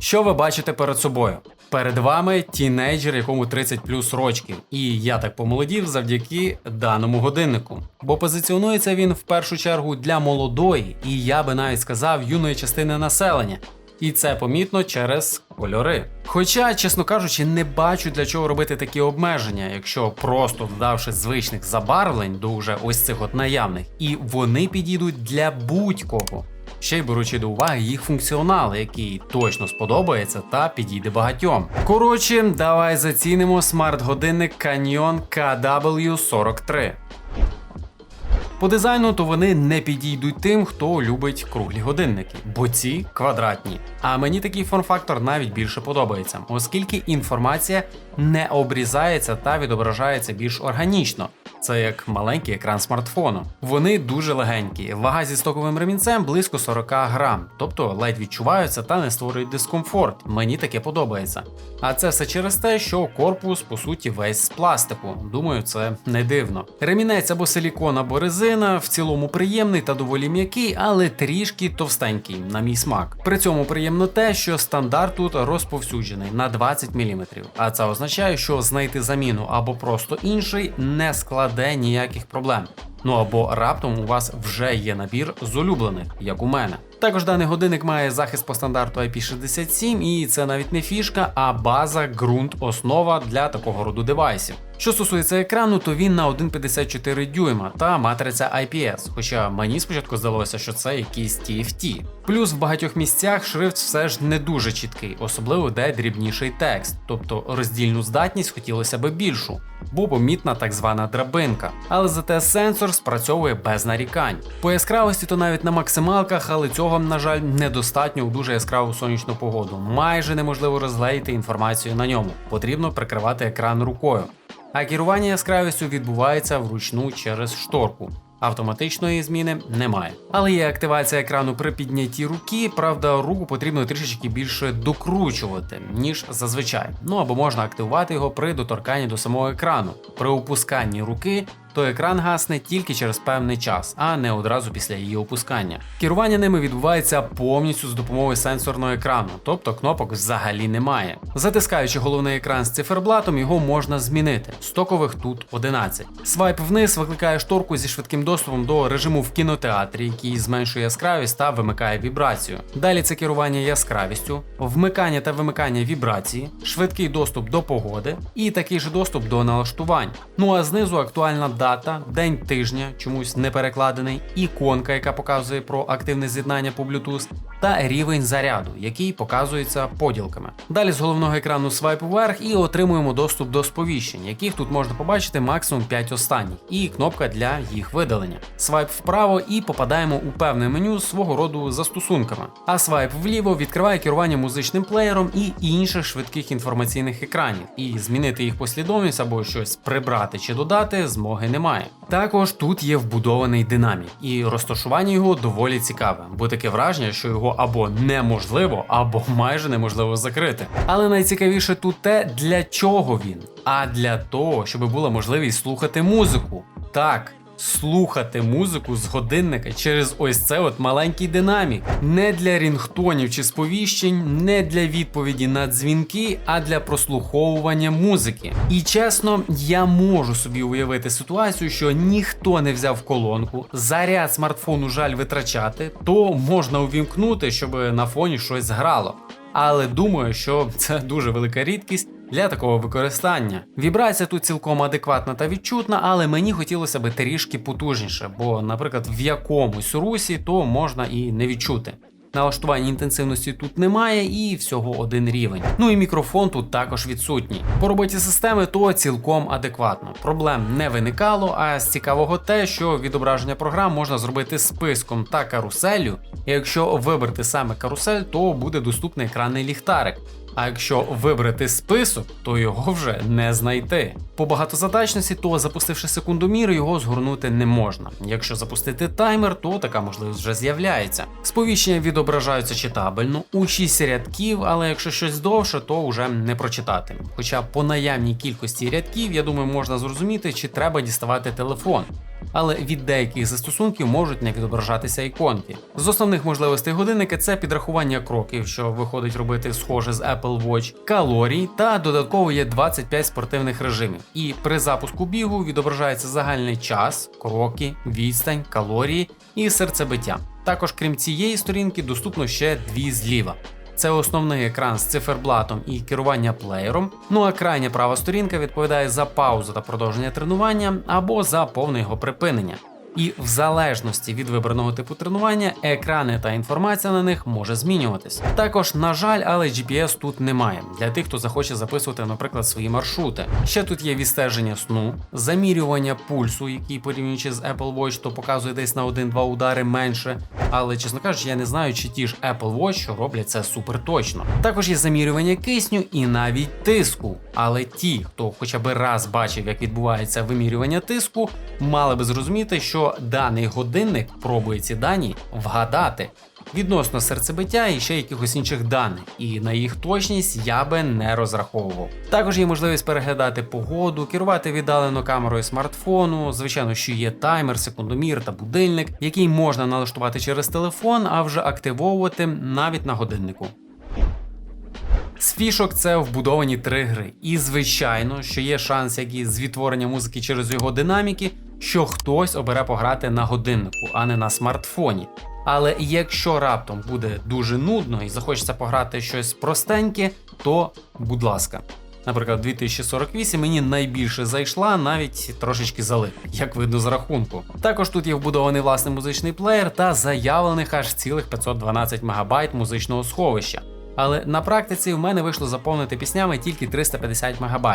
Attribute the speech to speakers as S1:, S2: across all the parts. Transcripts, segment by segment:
S1: Що ви бачите перед собою? Перед вами тінейджер, якому 30 плюс рочків, і я так помолодів завдяки даному годиннику. Бо позиціонується він в першу чергу для молодої, і я би навіть сказав юної частини населення. І це помітно через кольори. Хоча, чесно кажучи, не бачу для чого робити такі обмеження, якщо просто додавши звичних забарвлень до уже ось цих от наявних, і вони підійдуть для будь-кого. Ще й беручи до уваги їх функціонал, який точно сподобається та підійде багатьом. Коротше, давай зацінимо смарт-годинник Canyon KW43. По дизайну то вони не підійдуть тим, хто любить круглі годинники, бо ці квадратні. А мені такий форм-фактор навіть більше подобається, оскільки інформація не обрізається та відображається більш органічно. Це як маленький екран смартфону. Вони дуже легенькі. Вага зі стоковим ремінцем близько 40 грам, тобто ледь відчуваються та не створюють дискомфорт. Мені таке подобається. А це все через те, що корпус по суті весь з пластику. Думаю, це не дивно. Ремінець або силікон, або резина в цілому приємний та доволі м'який, але трішки товстенький, на мій смак. При цьому приємно те, що стандарт тут розповсюджений на 20 мм. А це означає, що знайти заміну або просто інший не складе ніяких проблем. Ну або раптом у вас вже є набір з улюблених, як у мене. Також даний годинник має захист по стандарту IP67, і це навіть не фішка, а база, ґрунт, основа для такого роду девайсів. Що стосується екрану, то він на 1,54 дюйма та матриця IPS, хоча мені спочатку здалося, що це якийсь TFT. Плюс в багатьох місцях шрифт все ж не дуже чіткий, особливо де дрібніший текст, тобто роздільну здатність хотілося би більшу, бо помітна так звана драбинка. Але зате сенсор спрацьовує без нарікань. По яскравості то навіть на максималках, але цього, на жаль, недостатньо у дуже яскраву сонячну погоду. Майже неможливо розгледіти інформацію на ньому. Потрібно прикривати екран рукою. А керування яскравістю відбувається вручну через шторку. Автоматичної зміни немає. Але є активація екрану при піднятті руки, правда, руку потрібно трішечки більше докручувати, ніж зазвичай. Ну або можна активувати його при доторканні до самого екрану. При опусканні руки то екран гасне тільки через певний час, а не одразу після її опускання. Керування ними відбувається повністю з допомогою сенсорного екрану, тобто кнопок взагалі немає. Затискаючи головний екран з циферблатом, його можна змінити. Стокових тут 11. Свайп вниз викликає шторку зі швидким доступом до режиму в кінотеатрі, який зменшує яскравість та вимикає вібрацію. Далі це керування яскравістю, вмикання та вимикання вібрації, швидкий доступ до погоди і такий же доступ до налаштувань. Ну а знизу актуальна дата, день тижня, чомусь не перекладений, іконка, яка показує про активне з'єднання по Bluetooth, та рівень заряду, який показується поділками. Далі з головного екрану свайп вверх і отримуємо доступ до сповіщень, яких тут можна побачити максимум 5 останніх, і кнопка для їх видалення. Свайп вправо і попадаємо у певне меню свого роду застосунками. А свайп вліво відкриває керування музичним плеєром і інших швидких інформаційних екранів, і змінити їх послідовність або щось прибрати чи додати змоги немає. Також тут є вбудований динамік, і розташування його доволі цікаве, бо таке враження, що його або неможливо, або майже неможливо закрити. Але найцікавіше тут те, для чого він, а для того, щоб була можливість слухати музику. Так. Слухати музику з годинника через ось це от маленький динамік. Не для рінгтонів чи сповіщень, не для відповіді на дзвінки, а для прослуховування музики. І чесно, я можу собі уявити ситуацію, що ніхто не взяв колонку, заряд смартфону жаль витрачати, то можна увімкнути, щоб на фоні щось грало. Але думаю, що це дуже велика рідкість для такого використання. Вібрація тут цілком адекватна та відчутна, але мені хотілося би трішки потужніше, бо, наприклад, в якомусь русі то можна і не відчути. Налаштування інтенсивності тут немає і всього один рівень. Ну і мікрофон тут також відсутній. По роботі системи то цілком адекватно. Проблем не виникало, а з цікавого те, що відображення програм можна зробити списком та каруселю. Якщо вибрати саме карусель, то буде доступний екранний ліхтарик. А якщо вибрати список, то його вже не знайти. По багатозадачності, то запустивши секундомір, його згорнути не можна. Якщо запустити таймер, то така можливість вже з'являється. Сповіщення відображаються читабельно у 6 рядків, але якщо щось довше, то вже не прочитати. Хоча по наявній кількості рядків, я думаю, можна зрозуміти, чи треба діставати телефон. Але від деяких застосунків можуть не відображатися іконки. З основних можливостей годинника це підрахування кроків, що виходить робити схоже з Apple Watch, калорій та додатково є 25 спортивних режимів. І при запуску бігу відображається загальний час, кроки, відстань, калорії і серцебиття. Також крім цієї сторінки доступно ще дві зліва. Це основний екран з циферблатом і керування плеєром. Ну а крайня права сторінка відповідає за паузу та продовження тренування або за повне його припинення і в залежності від вибраного типу тренування екрани та інформація на них може змінюватись. Також, на жаль, але GPS тут немає для тих, хто захоче записувати, наприклад, свої маршрути. Ще тут є відстеження сну, замірювання пульсу, який порівнюючи з Apple Watch, то показує десь на 1-2 удари менше. Але, чесно кажучи, я не знаю, чи ті ж Apple Watch, роблять це супер точно. Також є замірювання кисню і навіть тиску. Але ті, хто хоча б раз бачив, як відбувається вимірювання тиску, мали би зрозуміти, що даний годинник пробує ці дані вгадати відносно серцебиття і ще якихось інших даних, і на їх точність я би не розраховував. Також є можливість переглядати погоду, керувати віддалено камерою смартфону. Звичайно, що є таймер, секундомір та будильник, який можна налаштувати через телефон, а вже активовувати навіть на годиннику. З фішок це вбудовані тригери, і звичайно, що є шанс, як і з відтворення музики через його динаміки, що хтось обере пограти на годиннику, а не на смартфоні. Але якщо раптом буде дуже нудно і захочеться пограти щось простеньке, то будь ласка. Наприклад, 2048 мені найбільше зайшла, навіть трошечки залив, як видно з рахунку. Також тут є вбудований власний музичний плеєр та заявлених аж цілих 512 МБ музичного сховища. Але на практиці в мене вийшло заповнити піснями тільки 350 МБ,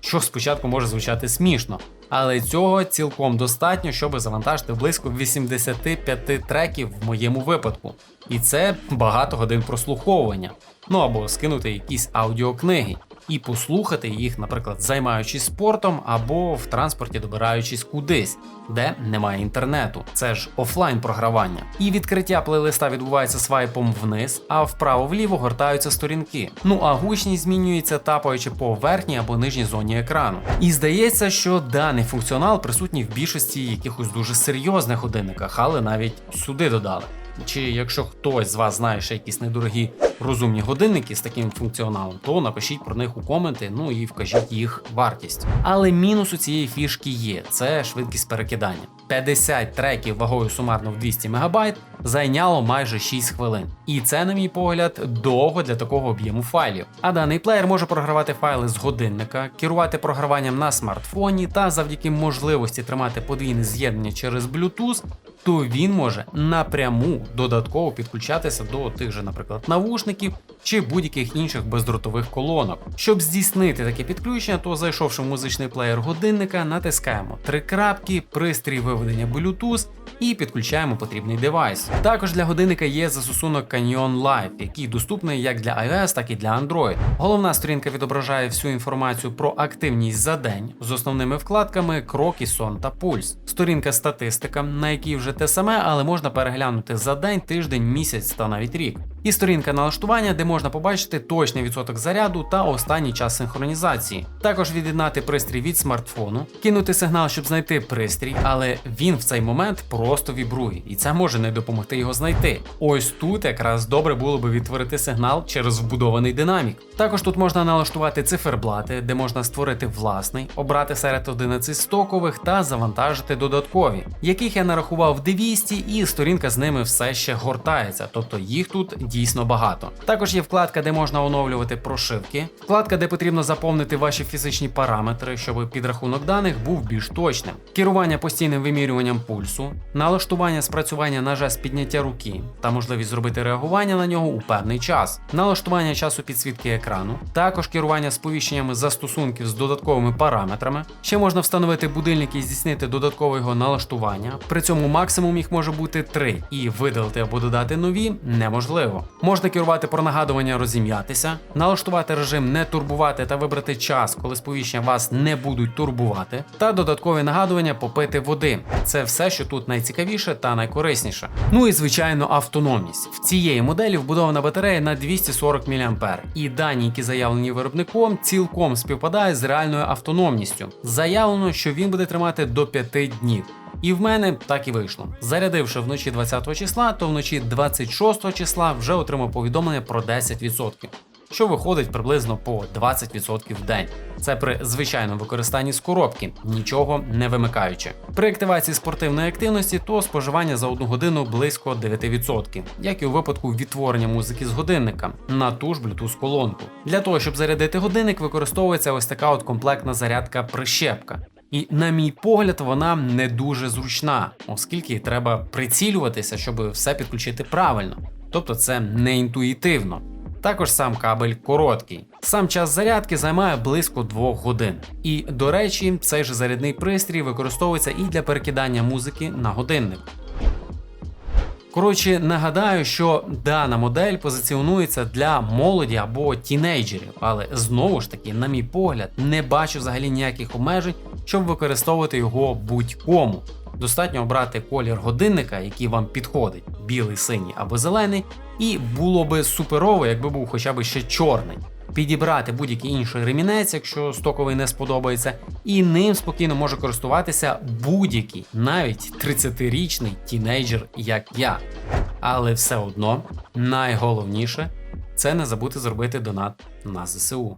S1: що спочатку може звучати смішно, але цього цілком достатньо, щоб завантажити близько 85 треків в моєму випадку. І це багато годин прослуховування. Ну або скинути якісь аудіокниги і послухати їх, наприклад, займаючись спортом або в транспорті добираючись кудись, де немає інтернету. Це ж офлайн програвання. І відкриття плейлиста відбувається свайпом вниз, а вправо-вліво гортаються сторінки. Ну а гучність змінюється тапаючи по верхній або нижній зоні екрану. І здається, що даний функціонал присутній в більшості якихось дуже серйозних годинниках, але навіть сюди додали. Чи якщо хтось з вас знає ще якісь недорогі розумні годинники з таким функціоналом, то напишіть про них у коменти, ну і вкажіть їх вартість. Але мінус у цієї фішки є: це швидкість перекидання. 50 треків вагою сумарно в 200 МБ зайняло майже 6 хвилин. І це, на мій погляд, довго для такого об'єму файлів. А даний плеєр може програвати файли з годинника, керувати програванням на смартфоні та завдяки можливості тримати подвійне з'єднання через Bluetooth то він може напряму додатково підключатися до тих же, наприклад, навушників чи будь-яких інших бездротових колонок. Щоб здійснити таке підключення, то зайшовши в музичний плеєр годинника, натискаємо три крапки, пристрій виведення Bluetooth і підключаємо потрібний девайс. Також для годинника є застосунок Canyon Live, який доступний як для iOS, так і для Android. Головна сторінка відображає всю інформацію про активність за день з основними вкладками кроки, сон та пульс. Сторінка статистика, на якій вже те саме, але можна переглянути за день, тиждень, місяць та навіть рік. І сторінка налаштування, де можна побачити точний відсоток заряду та останній час синхронізації. Також від'єднати пристрій від смартфону, кинути сигнал, щоб знайти пристрій, але він в цей момент просто вібрує, і це може не допомогти його знайти. Ось тут якраз добре було би відтворити сигнал через вбудований динамік. Також тут можна налаштувати циферблати, де можна створити власний, обрати серед 11 стокових та завантажити додаткові, яких я нарахував 200, і сторінка з ними все ще гортається, тобто їх тут дійсно багато. Також є вкладка, де можна оновлювати прошивки, вкладка, де потрібно заповнити ваші фізичні параметри, щоб підрахунок даних був більш точним, керування постійним вимірюванням пульсу, налаштування спрацювання ножа з підняття руки та можливість зробити реагування на нього у певний час, налаштування часу підсвітки екрану, також керування сповіщеннями застосунків з додатковими параметрами. Ще можна встановити будильник і здійснити додаткове його налаштування. При цьому максимум їх може бути 3, і видалити або додати нові неможливо. Можна керувати про нагадування розім'ятися, налаштувати режим не турбувати та вибрати час, коли сповіщення вас не будуть турбувати, та додаткові нагадування попити води. Це все, що тут найцікавіше та найкорисніше. Ну і звичайно, автономність. В цієї моделі вбудована батарея на 240 мА. І дані, які заявлені виробником, цілком співпадають з реальною автономністю. Заявлено, що він буде тримати до 5 днів. І в мене так і вийшло. Зарядивши вночі 20 числа, то вночі 26 числа вже отримав повідомлення про 10%, що виходить приблизно по 20% в день. Це при звичайному використанні з коробки, нічого не вимикаючи. При активації спортивної активності то споживання за одну годину близько 9%, як і у випадку відтворення музики з годинника на ту ж Bluetooth колонку. Для того, щоб зарядити годинник, використовується ось така от комплектна зарядка прищепка. І, на мій погляд, вона не дуже зручна, оскільки треба прицілюватися, щоб все підключити правильно. Тобто це не інтуїтивно. Також сам кабель короткий. Сам час зарядки займає близько 2 годин. І, до речі, цей же зарядний пристрій використовується і для перекидання музики на годинник. Коротше, нагадаю, що дана модель позиціонується для молоді або тінейджерів, але знову ж таки, на мій погляд, не бачу взагалі ніяких обмежень, щоб використовувати його будь-кому. Достатньо обрати колір годинника, який вам підходить: білий, синій або зелений, і було би суперово, якби був хоча б ще чорний. Підібрати будь-який інший ремінець, якщо стоковий не сподобається, і ним спокійно може користуватися будь-який, навіть 30-річний тінейджер, як я. Але все одно найголовніше це не забути зробити донат на ЗСУ.